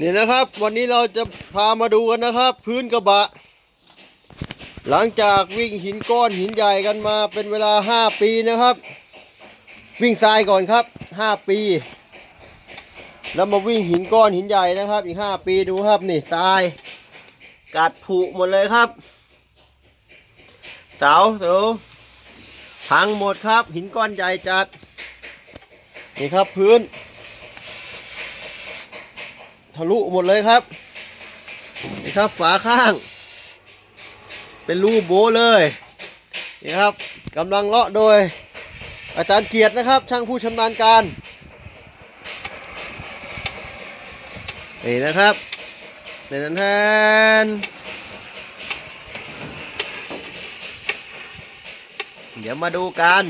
นี่นะครับ วันนี้เราจะพามาดูกันนะครับ พื้นกระบะ หลังจากวิ่งหินก้อนหินใหญ่กันมาเป็นเวลา 5 ปีนะครับ วิ่งทรายก่อนครับ 5 ปี แล้วมาวิ่งหินก้อนหินใหญ่นะครับ อีก 5 ปีดูครับนี่ทรายกัดผุหมดเลยครับเสาเสาพังหมดครับ หินก้อนใหญ่จัด นี่ครับพื้น ทะลุหมดเลยครับนี่ครับฝาข้าง เป็นรูโบเลยนี่ครับกำลังเลาะโดย อาจารย์เกียรตินะครับ ช่างผู้ชำนาญการนี่นะครับแทนแทนเดี๋ยวมาดูกัน